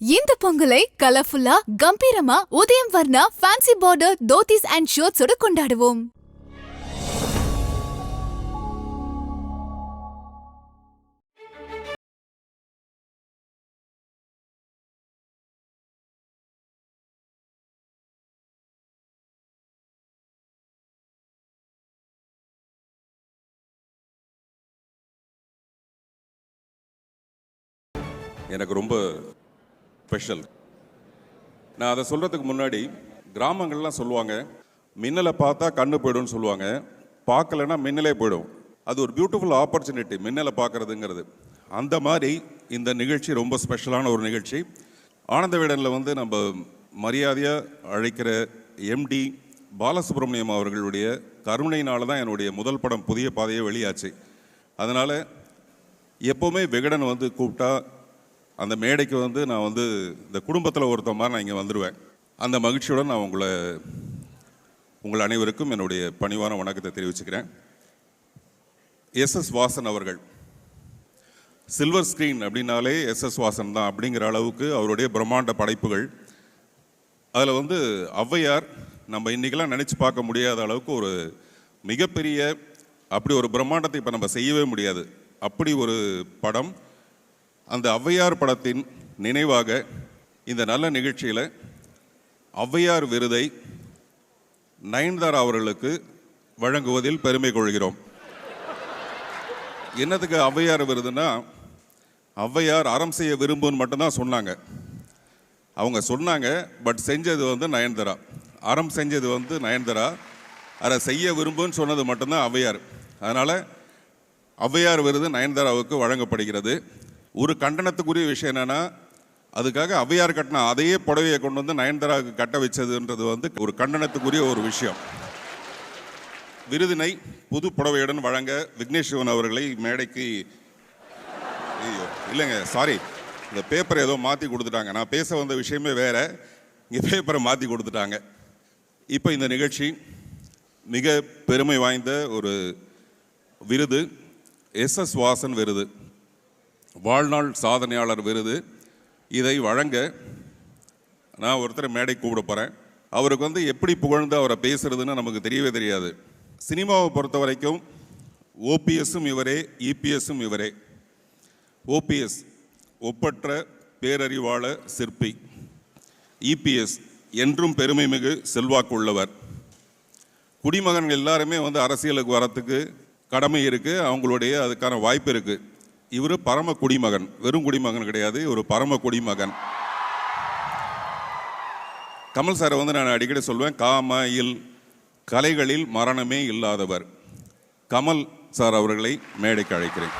இந்த பொங்கலை கலர்ஃபுல்லா கம்பீரமா Udhayam Varna fancy border dhotis and ஷர்ட்ஸோட கொண்டாடுவோம். எனக்கு ரொம்ப ஸ்பெஷல் நான் அதை சொல்கிறதுக்கு முன்னாடி கிராமங்கள்லாம் சொல்லுவாங்க மின்னலை பார்த்தா கண்ணு போயிடும்னு சொல்லுவாங்க. பார்க்கலன்னா மின்னலே போயிடும். அது ஒரு பியூட்டிஃபுல் ஆப்பர்ச்சுனிட்டி மின்னலை பார்க்குறதுங்கிறது. அந்த மாதிரி இந்த நிகழ்ச்சி ரொம்ப ஸ்பெஷலான ஒரு நிகழ்ச்சி. ஆனந்த வீடனில் வந்து நம்ம மரியாதையாக அழைக்கிற எம்டி பாலசுப்ரமணியம் அவர்களுடைய கருணையினால் தான் என்னுடைய முதல் படம் புதிய பாதையை வெளியாச்சு. அதனால் எப்போவுமே விகடன் வந்து கூப்பிட்டா அந்த மேடைக்கு வந்து நான் வந்து இந்த குடும்பத்தில் ஒருத்தன் மாதிரி நான் இங்கே வந்துடுவேன் அந்த மகிழ்ச்சியுடன் நான் உங்களை உங்கள் அனைவருக்கும் என்னுடைய பணிவான வணக்கத்தை தெரிவிச்சுக்கிறேன். எஸ் எஸ் வாசன் அவர்கள். சில்வர் ஸ்க்ரீன் அப்படின்னாலே எஸ் எஸ் வாசன் தான் அப்படிங்கிற அளவுக்கு அவருடைய பிரம்மாண்ட படைப்புகள். அதில் வந்து ஔவையார் நம்ம இன்றைக்கெல்லாம் நினச்சி பார்க்க முடியாத அளவுக்கு ஒரு மிகப்பெரிய அப்படி ஒரு பிரம்மாண்டத்தை இப்போ நம்ம செய்யவே முடியாது. அப்படி ஒரு படம் அந்த ஔவையார் படத்தின் நினைவாக இந்த நல்ல நிகழ்ச்சியில் ஔவையார் விருதை நயன்தாரா அவர்களுக்கு வழங்குவதில் பெருமை கொள்கிறோம். என்னத்துக்கு ஔவையார் விருதுன்னா ஔவையார் அறம் செய்ய விரும்புன்னு மட்டும்தான் சொன்னாங்க. அவங்க சொன்னாங்க பட் செஞ்சது வந்து நயன்தாரா. அறம் செஞ்சது வந்து நயன்தாரா. அதை செய்ய விரும்புன்னு சொன்னது மட்டும்தான் ஔவையார். அதனால் ஔவையார் விருது நயன்தாராவுக்கு வழங்கப்படுகிறது. ஒரு கண்டனத்துக்குரிய விஷயம் என்னன்னா அதுக்காக ஔவையார் கட்டின அதையே புடவையை கொண்டு வந்து நயன்தாராவுக்கு கட்ட வச்சதுன்றது வந்து ஒரு கண்டனத்துக்குரிய ஒரு விஷயம். விருதினை புது புடவையுடன் வழங்க விக்னேஷ் சிவன் அவர்களை மேடைக்கு ஐயோ இல்லைங்க சாரி இந்த பேப்பரை ஏதோ மாற்றி கொடுத்துட்டாங்க. நான் பேச வந்த விஷயமே வேற. இங்கே பேப்பரை மாற்றி கொடுத்துட்டாங்க. இப்போ இந்த நிகழ்ச்சி மிக பெருமை வாய்ந்த ஒரு விருது எஸ் எஸ் வாசன் விருது. வாழ்நாள் சாதனையாளர் விருது. இதை வழங்க நான் ஒருத்தரை மேடை கூப்பிட போகிறேன் அவருக்கு வந்து எப்படி புகழ்ந்து அவரை பேசுறதுன்னு நமக்கு தெரியவே தெரியாது. சினிமாவை பொறுத்த வரைக்கும் ஓபிஎஸும் இவரே இபிஎஸும் இவரே. ஓபிஎஸ் ஒப்பற்ற பேரறிவாள சிற்பி. இபிஎஸ் என்றும் பெருமை மிகு செல்வாக்குள்ளவர். குடிமகன்கள் எல்லாருமே வந்து அரசியலுக்கு வரத்துக்கு கடமை இருக்குது அவங்களுடைய அதுக்கான வாய்ப்பு இருக்குது இவர் பரம குடிமகன் வெறும் குடிமகன் கிடையாது ஒரு பரம குடிமகன். கமல் சாரை வந்து நான் அடிக்கடி சொல்வேன் காம இல் கலைகளில் மரணமே இல்லாதவர். கமல் சார் அவர்களை மேடைக்கு அழைக்கிறேன்.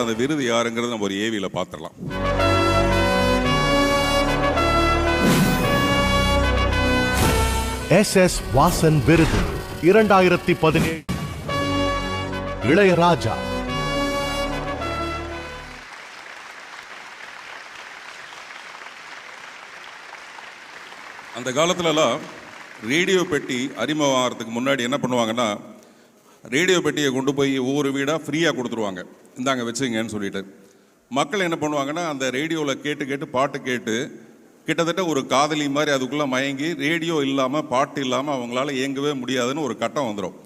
அந்த விருது யாருங்கிறத நம்ம ஒரு ஏவியில் பார்த்துடலாம் எஸ் எஸ் வாசன் விருது இரண்டாயிரத்தி பதினேழு. இளையராஜா. அந்த காலத்துலலாம் ரேடியோ பெட்டி அறிமுகம் ஆகிறதுக்கு முன்னாடி என்ன பண்ணுவாங்கன்னா ரேடியோ பெட்டியை கொண்டு போய் ஒவ்வொரு வீடாக ஃப்ரீயாக கொடுத்துருவாங்க. இந்தாங்க வச்சுங்கன்னு சொல்லிட்டு. மக்கள் என்ன பண்ணுவாங்கன்னா அந்த ரேடியோவில் கேட்டு கேட்டு பாட்டு கேட்டு கிட்டத்தட்ட ஒரு காதலி மாதிரி அதுக்குள்ளே மயங்கி ரேடியோ இல்லாமல் பாட்டு இல்லாமல் அவங்களால இயங்கவே முடியாதுன்னு ஒரு கட்டம் வந்துடும்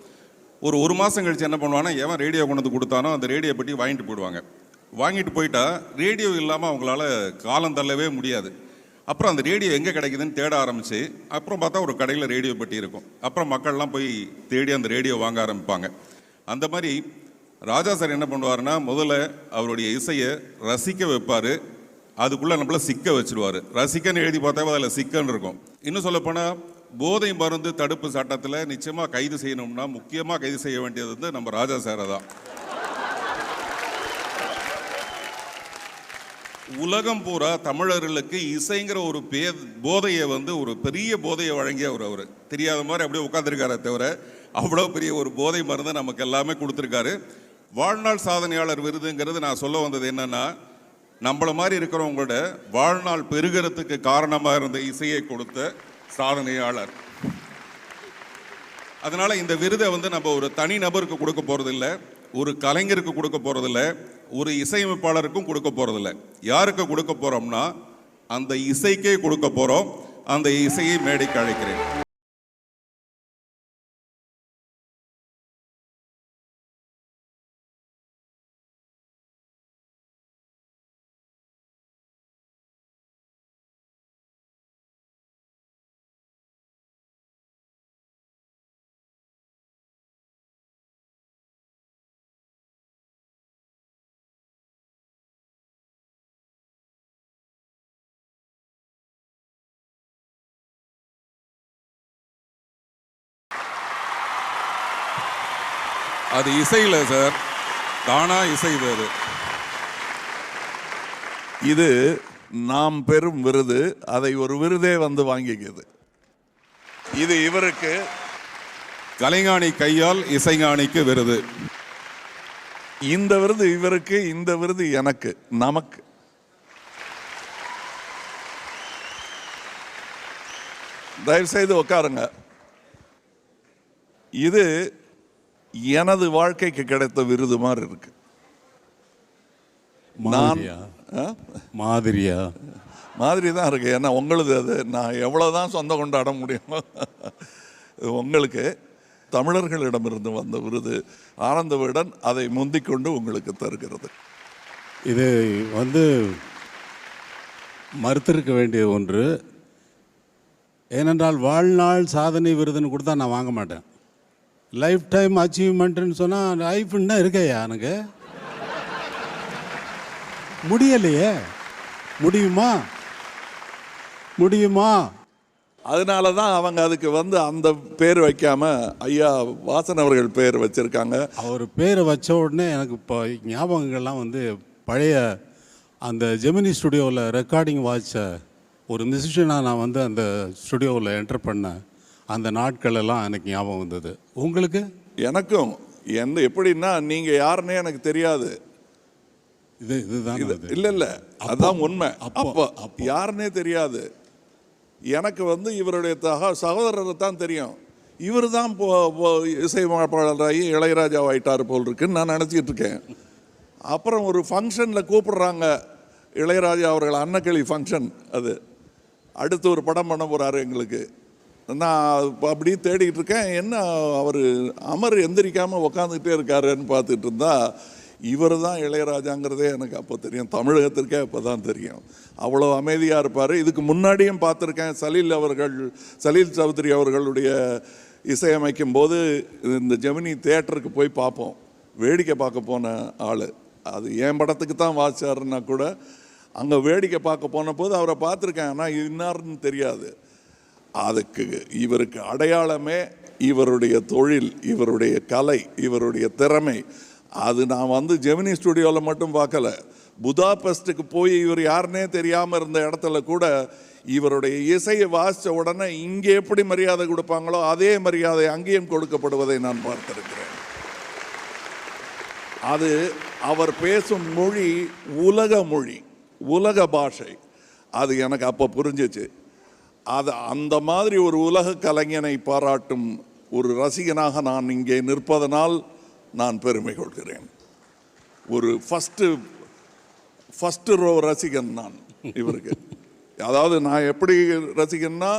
ஒரு ஒரு மாதம் கழித்து என்ன பண்ணுவாங்கன்னா எவன் ரேடியோ கொண்டு வந்து கொடுத்தானோ அந்த ரேடியோ பெட்டி வாங்கிட்டு போயிடுவாங்க. வாங்கிட்டு போயிட்டா ரேடியோ இல்லாமல் அவங்களால காலம் தள்ளவே முடியாது. அப்புறம் அந்த ரேடியோ எங்கே கிடைக்குதுன்னு தேட ஆரம்பிச்சு அப்புறம் பார்த்தா ஒரு கடையில் ரேடியோ பெட்டி இருக்கும். அப்புறம் மக்கள்லாம் போய் தேடி அந்த ரேடியோ வாங்க ஆரம்பிப்பாங்க. அந்த மாதிரி ராஜா சார் என்ன பண்ணுவார்னா முதல்ல அவருடைய இசையை ரசிக்க வைப்பார். அதுக்குள்ளே நம்மள சிக்க வச்சுருவார். ரசிக்கன்னு எழுதி பார்த்தாவே அதில் சிக்கன்னு இருக்கும். இன்னும் சொல்லப்போனால் போதை மருந்து தடுப்பு சட்டத்தில் நிச்சயமாக கைது செய்யணும்னா முக்கியமாக கைது செய்ய வேண்டியது வந்து நம்ம ராஜா சாரை தான். உலகம் பூரா தமிழர்களுக்கு இசைங்கிற ஒரு பே போதையை வந்து ஒரு பெரிய போதையை வழங்கியவர் அவர். தெரியாத மாதிரி அப்படியே உட்காந்துருக்காரே தவிர அவ்வளோ பெரிய ஒரு போதை மருந்தை நமக்கு எல்லாமே கொடுத்துருக்காரு. வாழ்நாள் சாதனையாளர் விருதுங்கிறது நான் சொல்ல வந்தது என்னன்னா நம்மள மாதிரி இருக்கிறவங்களோட வாழ்நாள் பெருகிறதுக்கு காரணமாக இருந்த இசையை கொடுத்த சாதனையாளர். அதனால் இந்த விருதை வந்து நம்ம ஒரு தனி நபருக்கு கொடுக்க போறதில்ல. ஒரு கலைஞருக்கு கொடுக்க போகிறதில்ல ஒரு இசையமைப்பாளருக்கும் கொடுக்க போகிறதில்ல யாருக்கு கொடுக்க போகிறோம்னா அந்த இசைக்கே கொடுக்க போகிறோம் அந்த இசையை மேடைக்கு அழைக்கிறேன். அது இசையில் சார். தானா இசை இது அது. இது நாம் பெறும் விருது அதை ஒரு விருதே வந்து வாங்கிக்குது இது இவருக்கு கலைஞானி கையால் இசைஞானிக்கு விருது. இந்த விருது இவருக்கு இந்த விருது எனக்கு நமக்கு. தயவு செய்து உட்காருங்க. இது எனது வாழ்க்கைக்கு கிடைத்த விருது மாதிரி இருக்கு. நான் மாதிரியா? மாதிரி தான் இருக்கு. ஏன்னா உங்களுது அது நான் எவ்வளோதான் சொந்தம் கொண்டாட முடியுமோ உங்களுக்கு தமிழர்களிடமிருந்து வந்த விருது ஆனந்த விடன் அதை முந்திக்கொண்டு உங்களுக்கு தருகிறது. இது வந்து மறுத்திருக்க வேண்டிய ஒன்று. ஏனென்றால் வாழ்நாள் சாதனை விருதுன்னு கொடுத்தா நான் வாங்க மாட்டேன். லைஃப் டைம் அச்சீவ்மெண்ட்னு சொன்னால் லைஃப் என்ன இருக்கையா எனக்கு? முடியலையே. முடியுமா? முடியுமா? அதனால தான் அவங்க அதுக்கு வந்து அந்த பேர் வைக்காம ஐயா வாசன் அவர்கள் பேர் வச்சிருக்காங்க. அவர் பேரை வச்ச உடனே எனக்கு இப்போ ஞாபகங்கள்லாம் வந்து பழைய அந்த ஜெமினி ஸ்டுடியோவில் ரெக்கார்டிங் வாட்ச ஒரு மியூசிஷியனாக நான் வந்து அந்த ஸ்டுடியோவில் என்டர் பண்ணேன். அந்த நாட்கள் எல்லாம் எனக்கு ஞாபகம் வந்தது. உங்களுக்கு? எனக்கும். எந்த எப்படின்னா நீங்க யாருன்னே எனக்கு தெரியாது. இது இதுதான் இது. இல்ல இல்ல. அதான் உண்மை. அப்போ, அப்போ யாருன்னே தெரியாது. எனக்கு வந்து இவருடைய தக சகோதரரை தான் தெரியும். இவர் தான் இசையமைப்பாளராகி இளையராஜாவாயிட்டார் போல் இருக்குன்னு நான் நினச்சிக்கிட்டு இருக்கேன் அப்புறம் ஒரு ஃபங்க்ஷனில் கூப்பிடுறாங்க இளையராஜா அவர்கள் அன்னக்கிளி ஃபங்க்ஷன் அது. அடுத்து ஒரு படம் பண்ண போகிறாரு எங்களுக்கு. நான் அப்படியே தேடிக்கிட்டு இருக்கேன். என்ன அவர் அமர் எந்திரிக்காமல் உக்காந்துக்கிட்டே இருக்காருன்னு பார்த்துட்டு இருந்தா இவர் தான் இளையராஜாங்கிறதே எனக்கு அப்போ தெரியும். தமிழகத்திற்கே அப்போ தான் தெரியும். அவ்வளோ அமைதியாக இருப்பார். இதுக்கு முன்னாடியும் பார்த்துருக்கேன். சலீல் அவர்கள் சலீல் சௌத்ரி அவர்களுடைய இசையமைக்கும் போது இந்த ஜெமினி தேட்டருக்கு போய் பார்ப்போம். வேடிக்கை பார்க்க போன ஆள். அது என் படத்துக்கு தான் வாசிச்சாருன்னா கூட அங்கே வேடிக்கை பார்க்க போன போது அவரை பார்த்துருக்கேன். ஆனால் இன்னார்னு தெரியாது. அதுக்கு இவருக்கு அடையாளமே இவருடைய தொழில் இவருடைய கலை இவருடைய திறமை. அது நான் வந்து ஜெமினி ஸ்டுடியோவில் மட்டும் பார்க்கல. புதாபெஸ்ட்டுக்கு போய் இவர் யாருன்னே தெரியாமல் இருந்த இடத்துல கூட இவருடைய இசையை வாசித்த உடனே இங்கே எப்படி மரியாதை கொடுப்பாங்களோ அதே மரியாதை அங்கேயும் கொடுக்கப்படுவதை நான் பார்த்திருக்கிறேன். அது அவர் பேசும் மொழி உலக மொழி உலக பாஷை. அது எனக்கு அப்போ புரிஞ்சிச்சு. அது அந்த மாதிரி ஒரு உலக கலைஞனை பாராட்டும் ஒரு ரசிகனாக நான் இங்கே நிற்பதனால் நான் பெருமை கொள்கிறேன். ஒரு ஃபஸ்ட்டு ஃபஸ்ட்டு ரோ ரசிகன் நான் இவருக்கு. அதாவது நான் எப்படி ரசிகன்னா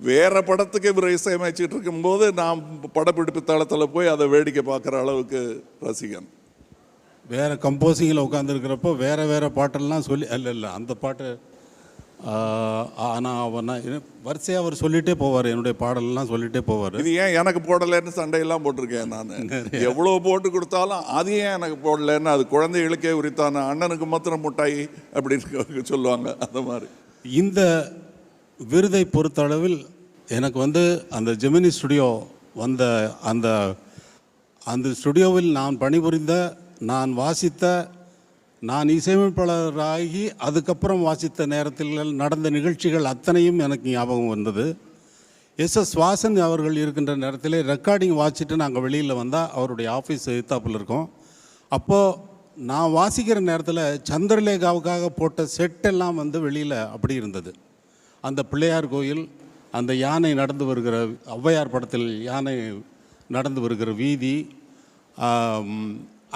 வேறு படத்துக்கு இவர் இசையமைச்சிட்டு இருக்கும்போது நான் படப்பிடிப்பு தளத்தில் போய் அதை வேடிக்கை பார்க்குற அளவுக்கு ரசிகன். வேறு கம்போசிங்கில் உட்காந்துருக்கிறப்போ வேற வேறு பாட்டெல்லாம் சொல்லி அல்ல இல்லை அந்த பாட்டு ஆனால் அவன் வரிசையாக அவர் சொல்லிகிட்டே போவார். என்னுடைய பாடலெல்லாம் சொல்லிகிட்டே போவார். இது ஏன் எனக்கு போடலைன்னு சண்டையெல்லாம் போட்டிருக்கேன் நான். எவ்வளோ போட்டு கொடுத்தாலும் அது ஏன் எனக்கு போடலைன்னு அது குழந்தைகளுக்கே உரித்தான அண்ணனுக்கு மாத்திரம் முட்டாய் அப்படின்னு சொல்லுவாங்க. அந்த மாதிரி. இந்த விருதை பொறுத்தளவில் எனக்கு வந்து அந்த ஜெமினி ஸ்டுடியோ வந்த அந்த அந்த ஸ்டுடியோவில் நான் பணிபுரிந்த நான் வாசித்த நான் இசையமைப்பாளராகி அதுக்கப்புறம் வாசித்த நேரத்தில் நடந்த நிகழ்ச்சிகள் அத்தனையும் எனக்கு ஞாபகம் வந்தது. எஸ். எஸ். வாசன் அவர்கள் இருக்கின்ற நேரத்தில் ரெக்கார்டிங் வாசிட்டு நாங்கள் வெளியில் வந்தால் அவருடைய ஆஃபீஸ் எதிர்த்தாப்பில் இருக்கோம். அப்போது நான் வாசிக்கிற நேரத்தில் சந்திரலேகாவுக்காக போட்ட செட்டெல்லாம் வந்து வெளியில் அப்படி இருந்தது. அந்த பிள்ளையார் கோயில் அந்த யானை நடந்து வருகிற ஔவையார் படத்தில் யானை நடந்து வருகிற வீதி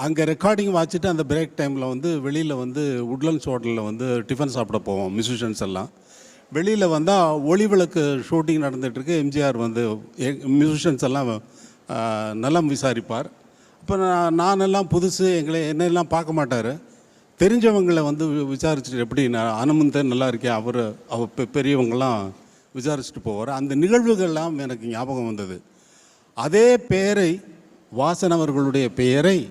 அங்கே ரெக்கார்டிங் வாச்சிட்டு அந்த பிரேக் டைமில் வந்து வெளியில் வந்து உட்லண்ட்ஸ் ஹோட்டலில் வந்து டிஃபன் சாப்பிட போவோம் மியூசிஷியன்ஸ் எல்லாம். வெளியில் வந்தால் ஒளி விளக்கு ஷூட்டிங் நடந்துகிட்ருக்கு எம்ஜிஆர் வந்து மியூசிஷியன்ஸ் எல்லாம் நலம் விசாரிப்பார். இப்போ நான் நானெல்லாம் புதுசு எங்களை என்னெல்லாம் பார்க்க மாட்டார். தெரிஞ்சவங்களை வந்து வி- விசாரிச்சுட்டு எப்படி நான் அனுமந்தன் நல்லா இருக்கேன் அவர் அவர் பெ- பெரியவங்கள்லாம் விசாரிச்சுட்டு போவார். அந்த நிகழ்வுகள்லாம் எனக்கு ஞாபகம் வந்தது. அதே பெயரை வாசன் அவர்களுடைய பெயரை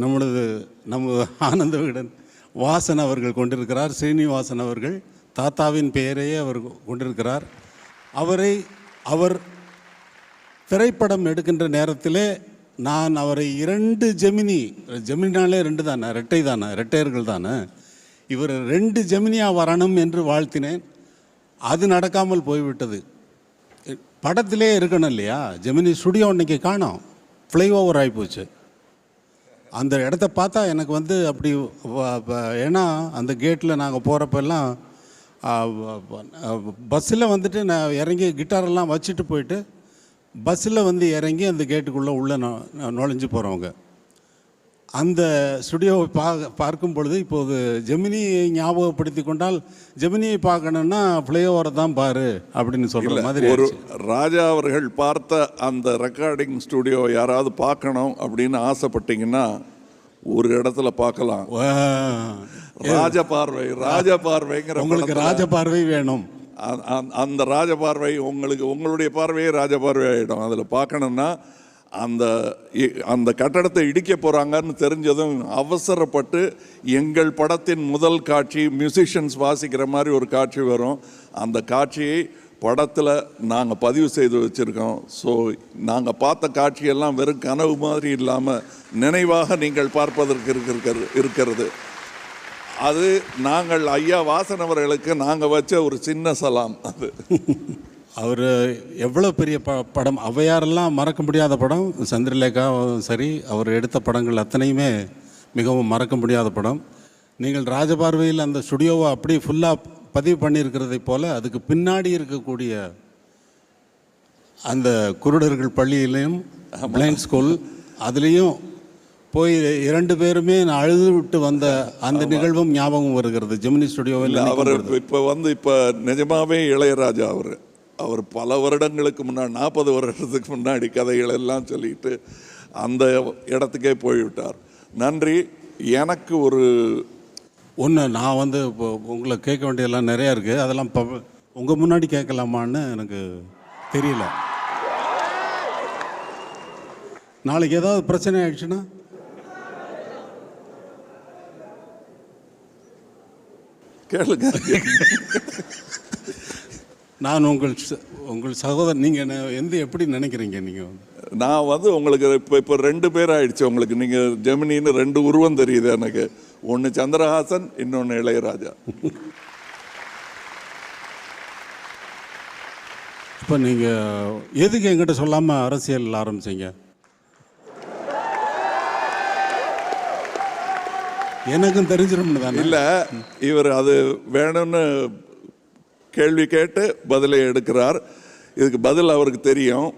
நம்மளது நம்ம ஆனந்த விகடன் வாசன் அவர்கள் கொண்டிருக்கிறார் ஸ்ரீனிவாசன் அவர்கள் தாத்தாவின் பெயரையே அவர் கொண்டிருக்கிறார். அவரை அவர் திரைப்படம் எடுக்கின்ற நேரத்திலே நான் அவரை இரண்டு ஜெமினி ஜெமினினாலே ரெண்டு தானே ரெட்டை தானே ரெட்டையர்கள் தானே இவர் ரெண்டு ஜெமினியாக வரணும் என்று வாழ்த்தினேன். அது நடக்காமல் போய்விட்டது. படத்திலே இருக்கணும் இல்லையா? ஜெமினி ஸ்டுடியோ இன்னைக்கு காணோம். ஃப்ளைஓவர் ஆகிப்போச்சு அந்த இடத்த பார்த்தா எனக்கு வந்து அப்படி ஏன்னா அந்த கேட்டில் நாங்கள் போகிறப்பெல்லாம் பஸ்ஸில் வந்துட்டு நான் இறங்கி கிட்டாரெல்லாம் வச்சுட்டு போயிட்டு பஸ்ஸில் வந்து இறங்கி அந்த கேட்டுக்குள்ளே உள்ளே நொ- நுழைஞ்சு போகிறவங்க அந்த ஸ்டுடியோவை பா பார்க்கும் பொழுது இப்போது ஜெமினியை ஞாபகப்படுத்தி கொண்டால் ஜெமினியை பார்க்கணுன்னா ஃப்ளைஓவரை தான் பாரு அப்படின்னு சொல்கிற மாதிரி ஒரு. ராஜா அவர்கள் பார்த்த அந்த ரெக்கார்டிங் ஸ்டுடியோ யாராவது பார்க்கணும் அப்படின்னு ஆசைப்பட்டீங்கன்னா ஒரு இடத்துல பார்க்கலாம் வா. ராஜ பார்வை ராஜ பார்வைங்கிற உங்களுக்கு ராஜ பார்வை வேணும் அந்த- ராஜ பார்வை உங்களுக்கு உங்களுடைய பார்வையே ராஜ பார்வை ஆகிடும் அதில் பார்க்கணுன்னா அந்த இ- அந்த கட்டடத்தை இடிக்க போகிறாங்கன்னு தெரிஞ்சதும் அவசரப்பட்டு எங்கள் படத்தின் முதல் காட்சி மியூசிஷியன்ஸ் வாசிக்கிற மாதிரி ஒரு காட்சி வரும். அந்த காட்சியை படத்தில் நாங்கள் பதிவு செய்து வச்சுருக்கோம். ஸோ நாங்கள் பார்த்த காட்சியெல்லாம் வெறும் கனவு மாதிரி இல்லாமல் நினைவாக நீங்கள் பார்ப்பதற்கு இருக்கிறது இருக்கிறது. அது நாங்கள் ஐயா வாசன் அவர்களுக்கு நாங்கள் வச்ச ஒரு சின்ன சலாம் அது. அவர் எவ்வளோ பெரிய ப படம் ஔவையாரெல்லாம் மறக்க முடியாத படம். சந்திரலேகா சரி அவர் எடுத்த படங்கள் அத்தனையுமே மிகவும் மறக்க முடியாத படம். நீங்கள் ராஜபார்வையில் அந்த ஸ்டுடியோவை அப்படி ஃபுல்லாக பதிவு பண்ணியிருக்கிறதை போல அதுக்கு பின்னாடி இருக்கக்கூடிய அந்த குருடர்கள் பள்ளியிலையும் பிளைண்ட் ஸ்கூல் அதுலேயும் போய் இரண்டு பேருமே நான் அழுது விட்டு வந்த அந்த நிகழ்வும் ஞாபகம் வருகிறது. ஜெமினி ஸ்டுடியோவில் அவர் இப்போ வந்து இப்போ நிஜமாவே இளையராஜா அவர். அவர் பல வருடங்களுக்கு முன்னாடி நாற்பது வருடத்துக்கு முன்னாடி கதைகள் எல்லாம் சொல்லிட்டு அந்த இடத்துக்கே போய்விட்டார். நன்றி. எனக்கு ஒரு ஒன்று நான் வந்து இப்போ உங்களை கேட்க வேண்டியதெல்லாம் நிறையா இருக்குது அதெல்லாம் இப்போ உங்கள் முன்னாடி கேட்கலாமான்னு எனக்கு தெரியல. நாளைக்கு ஏதாவது பிரச்சனை ஆயிடுச்சுன்னா? கேளுங்க. நான் உங்கள் உங்கள் சகோதரன் நீங்கள் எந்த எப்படி நினைக்கிறீங்க நீங்கள் நான் வந்து உங்களுக்கு இப்போ இப்போ ரெண்டு பேர் ஆயிடுச்சு. உங்களுக்கு நீங்கள் ஜெமினின்னு ரெண்டு உருவம் தெரியுது எனக்கு. ஒன்று சந்திரஹாசன் இன்னொன்று இளையராஜா. இப்போ நீங்கள் எதுக்கு என்கிட்ட சொல்லாமல் அரசியல் ஆரம்பிச்சீங்க? எனக்கும் தெரிஞ்சிரும்னு தானே? இல்லை இவர் அது வேணும்னு கேள்வி கேட்டு பதிலை எடுக்கிறார். இதுக்கு பதில் அவருக்கு தெரியும்.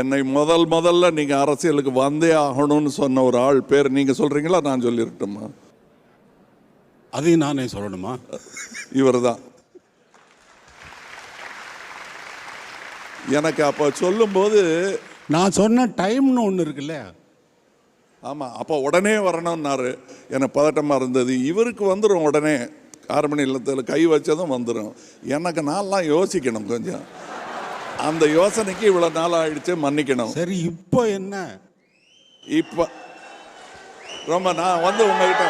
என்னை முதல் முதல்ல நீங்கள் அரசியலுக்கு வந்தே ஆகணும்னு சொன்ன ஒரு ஆள் பேர் நீங்கள் சொல்கிறீங்களா நான் சொல்லிருட்டுமா? அதையும் நானே சொல்லணுமா? இவர் தான் எனக்கு அப்போ சொல்லும்போது நான் சொன்ன டைம்னு ஒன்று இருக்குல்ல? ஆமாம் அப்போ உடனே வரணும்னாரு. எனக்கு பதட்டமாக இருந்தது. இவருக்கு வந்துடும் உடனே. ஆறு மணி இல்லத்தில் கை வச்சதும் வந்துடும் எனக்கு நான்லாம் யோசிக்கணும் கொஞ்சம். அந்த யோசனைக்கு இவ்வளோ நாள் ஆயிடுச்சு மன்னிக்கணும். சரி இப்போ என்ன? இப்போ ரொம்ப நான் வந்து உங்ககிட்ட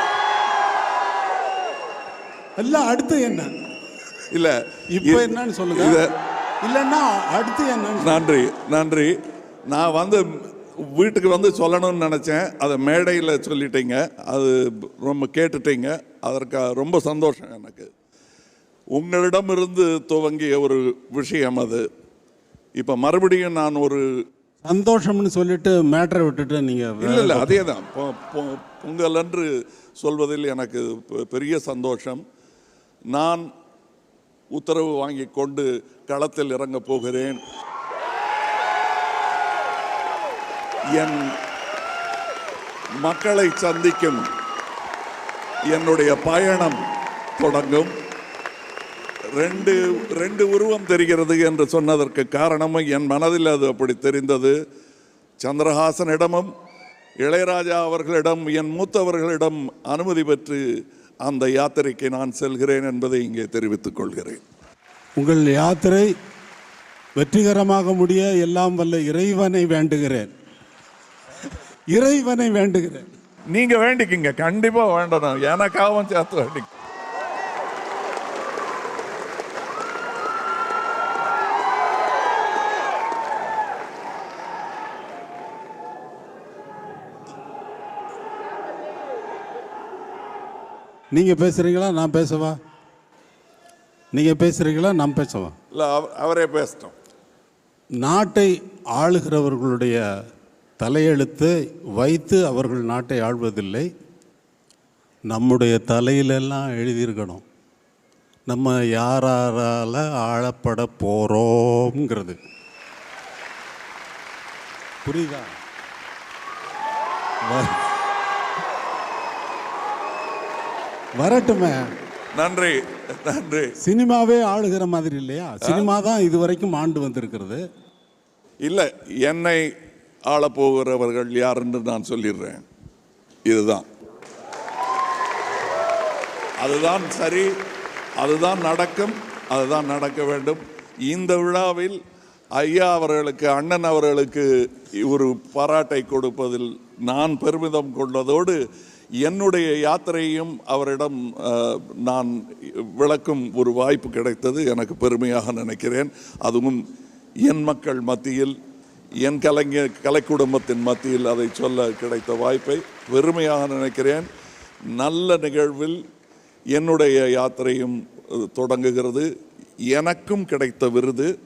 எல்லாம் அடுத்து என்ன? இல்லை இப்போ என்னன்னு சொல்லுங்க. இல்லைன்னா அடுத்து என்னன்னு நன்றி நன்றி. நான் வந்து வீட்டுக்கு வந்து சொல்லணும்னு நினச்சேன். அதை மேடையில் சொல்லிட்டீங்க. அது ரொம்ப கேட்டுட்டீங்க. அதற்கு ரொம்ப சந்தோஷம் எனக்கு. உங்களிடமிருந்து துவங்கிய ஒரு விஷயம் அது. இப்போ மறுபடியும் நான் ஒரு சந்தோஷம்னு சொல்லிட்டு மேட்டரை விட்டுட்டு நீங்க இல்லை இல்லை அதே தான். பொங்கல் அன்று சொல்வதில் எனக்கு பெரிய சந்தோஷம். நான் உத்தரவு வாங்கி கொண்டு களத்தில் இறங்கப் போகிறேன். என் மக்களை சந்திக்கும் என்னுடைய பயணம் தொடங்கும். ரெண்டு ரெண்டு உருவம் தெரிகிறது என்று சொன்னதற்கு காரணமும் என் மனதில் அது அப்படி தெரிந்தது. சந்திரஹாசனிடமும் இளையராஜா அவர்களிடம் என் மூத்தவர்களிடம் அனுமதி பெற்று அந்த யாத்திரைக்கு நான் செல்கிறேன் என்பதை இங்கே தெரிவித்துக் கொள்கிறேன். உங்கள் யாத்திரை வெற்றிகரமாக முடிய எல்லாம் வல்ல இறைவனை வேண்டுகிறேன். இறைவனை வேண்டுகிறேன். நீங்க வேண்டிக்கிங்க கண்டிப்பா வேண்டணும். எனக்காகவும் சேர்த்து வேண்டி நீங்க பேசுறீங்களா? நான் பேசவா? நீங்க பேசுறீங்களா? நான் பேசவா? இல்லை அவரே பேசட்டும். நாட்டை ஆளுகிறவர்களுடைய தலையெழுத்து வைத்து அவர்கள் நாட்டை ஆள்வதில்லை. நம்முடைய தலையிலெல்லாம் எழுதியிருக்கணும். நம்ம யாரால ஆளப்பட போறோம்ங்கிறது. புரியுதா? வரட்டுமே. நன்றி நன்றி. சினிமாவே ஆளுகிற மாதிரி இல்லையா? சினிமா தான் இது வரைக்கும் ஆண்டு வந்திருக்கிறது. இல்லை என்னை ஆளப்போகிறவர்கள் யார் என்று நான் சொல்லிடுறேன். இதுதான். அதுதான் சரி அதுதான் நடக்கும் அதுதான் நடக்க வேண்டும். இந்த விழாவில் ஐயா அவர்களுக்கு அண்ணன் அவர்களுக்கு ஒரு பாராட்டை கொடுப்பதில் நான் பெருமிதம் கொண்டதோடு என்னுடைய யாத்திரையும் அவரிடம் நான் விளக்கும் ஒரு வாய்ப்பு கிடைத்தது. எனக்கு பெருமையாக நினைக்கிறேன். அதுவும் என் மக்கள் மத்தியில் என் கலைஞர் கலை குடும்பத்தின் மத்தியில் அதை சொல்ல கிடைத்த வாய்ப்பை பெருமையாக நினைக்கிறேன். நல்ல நிகழ்வில் என்னுடைய யாத்திரையும் தொடங்குகிறது. எனக்கும் கிடைத்த விருது.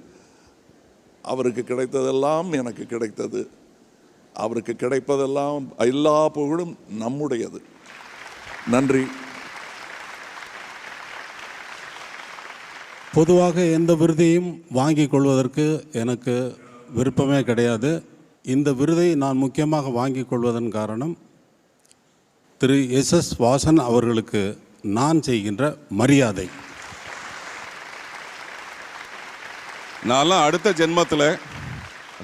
அவருக்கு கிடைத்ததெல்லாம் எனக்கு கிடைத்தது. அவருக்கு கிடைப்பதெல்லாம் எல்லா புகழும் நம்முடையது. நன்றி. பொதுவாக எந்த விருதையும் வாங்கிக் கொள்வதற்கு எனக்கு விருப்பமே கிடையாது. இந்த விருதை நான் முக்கியமாக வாங்கிக் கொள்வதன் காரணம் திரு எஸ் எஸ் வாசன் அவர்களுக்கு நான் செய்கின்ற மரியாதை. நான்லாம் அடுத்த ஜென்மத்தில்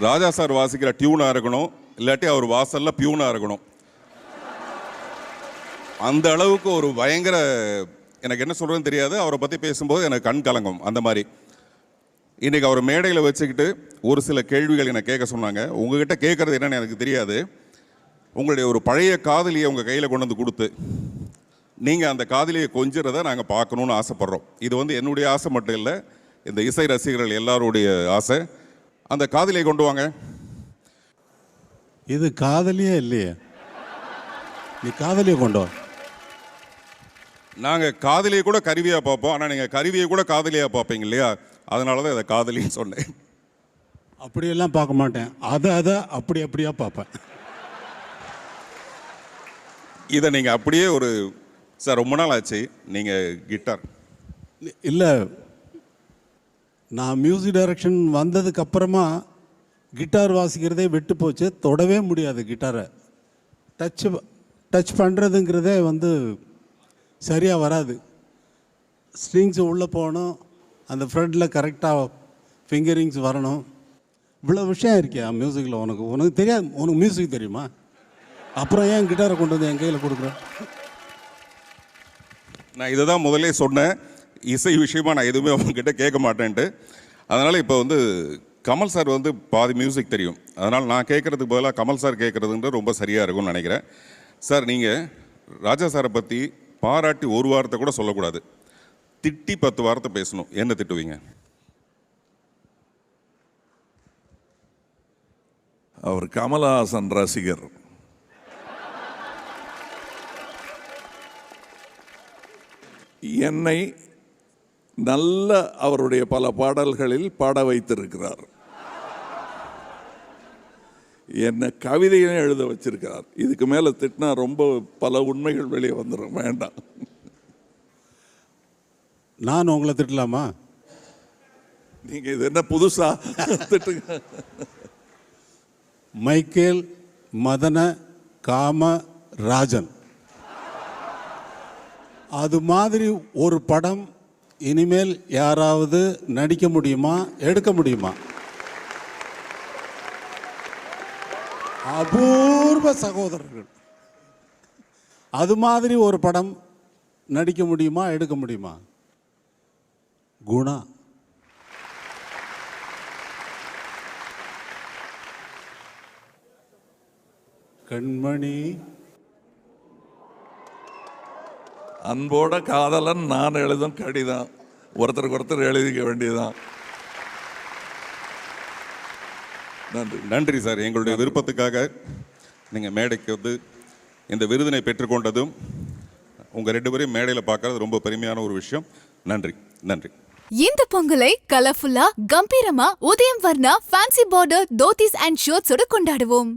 ராஜா சார் வாசிக்கிற டியூனாக இருக்கணும் இல்லாட்டி அவர் வாசல்ல பியூனாக இருக்கணும். அந்த அளவுக்கு ஒரு பயங்கர எனக்கு என்ன சொல்கிறதுன்னு தெரியாது அவரை பற்றி பேசும்போது எனக்கு கண் கலங்கும் அந்த மாதிரி. இன்னைக்கு அவர் மேடையில் வச்சுக்கிட்டு ஒரு சில கேள்விகள் என்னை கேட்க சொன்னாங்க. உங்ககிட்ட கேட்கறது என்னன்னு எனக்கு தெரியாது. உங்களுடைய ஒரு பழைய காதலியை உங்கள் கையில் கொண்டு வந்து கொடுத்து நீங்கள் அந்த காதலியை கொஞ்சிறதை நாங்கள் பார்க்கணுன்னு ஆசைப்படுறோம். இது வந்து என்னுடைய ஆசை மட்டும் இல்லை இந்த இசை ரசிகர்கள் எல்லாருடைய ஆசை. அந்த காதலியை கொண்டு வாங்க. இது காதலியே இல்லையே. நீ காதலியை கொண்டு வா. நாங்கள் காதலியை கூட கருவியாக பார்ப்போம். ஆனால் நீங்கள் கருவியை கூட காதலியாக பார்ப்பீங்க இல்லையா? அதனால தான் இதை காதலின்னு சொன்னேன். அப்படியெல்லாம் பார்க்க மாட்டேன். அதை அதை அப்படி அப்படியா பார்ப்பேன். இதை நீங்கள் அப்படியே ஒரு சார் ரொம்ப நாள் ஆச்சு. நீங்கள் கிட்டார். இல்லை நான் மியூசிக் டைரக்ஷன் வந்ததுக்கு அப்புறமா கிட்டார் வாசிக்கிறதே விட்டு போச்சு. தொடவே முடியாது கிட்டாரை. டச் டச் பண்ணுறதுங்கிறதே வந்து சரியாக வராது. ஸ்ட்ரிங்ஸ் உள்ளே போகணும். அந்த ஃப்ரெண்டில் கரெக்டாக ஃபிங்கரிங்ஸ் வரணும். இவ்வளோ விஷயம் இருக்கியா மியூசிக்கில் உனக்கு? உனக்கு தெரியாது உனக்கு மியூசிக் தெரியுமா? அப்புறம் ஏன் கிட்டாரை கொண்டு வந்து என் கையில் கொடுக்குறேன் நான் இதை தான் முதல்ல சொன்னேன். இசை விஷயமா நான் எதுவுமே அவங்ககிட்ட கேட்க மாட்டேன்ட்டு. அதனால் இப்போ வந்து கமல் சார் வந்து பாதி மியூசிக் தெரியும். அதனால் நான் கேட்குறதுக்கு பதிலாக கமல் சார் கேட்குறதுன்ற ரொம்ப சரியாக இருக்கும்னு நினைக்கிறேன். சார் நீங்கள் ராஜா சாரை பற்றி பாராட்டி ஒரு வாரத்தை கூட சொல்லக்கூடாது. திட்டி பத்து வார்த்தை பேசணும். என்ன திட்டுவீங்க? அவர் கமலஹாசன் ரசிகர். என்னை நல்ல அவருடைய பல பாடல்களில் பாட வைத்திருக்கிறார். என்னை கவிதையும் எழுத வச்சிருக்கிறார். இதுக்கு மேலே திட்டினா ரொம்ப பல உண்மைகள் வெளியே வந்துடும் வேண்டாம். நான் உங்களை திட்டலாமா? நீங்கள் இது என்ன புதுசா? திட்டுங்க. மைக்கேல் மதன காம ராஜன். அது மாதிரி ஒரு படம் இனிமேல் யாராவது நடிக்க முடியுமா எடுக்க முடியுமா? அபூர்வ சகோதரர்கள். அது மாதிரி ஒரு படம் நடிக்க முடியுமா எடுக்க முடியுமா? குணா. கண்மணி. அன்போட காதலன் நான் எழுதும் கடிதம். ஒருத்தருக்கு ஒருத்தர் எழுதிக்க வேண்டியதுதான். நன்றி. நன்றி சார். எங்களுடைய விருப்பத்துக்காக நீங்கள் மேடைக்கு வந்து இந்த விருதினை பெற்றுக்கொண்டதும் உங்கள் ரெண்டு பேரையும் மேடையில் பார்க்கறது ரொம்ப பெருமையான ஒரு விஷயம். நன்றி. நன்றி. இந்த பொங்கலை கலர்ஃபுல்லா கம்பீரமா Udhayam Varna fancy border dhotis and ஷர்ட்ஸோட கொண்டாடுவோம்.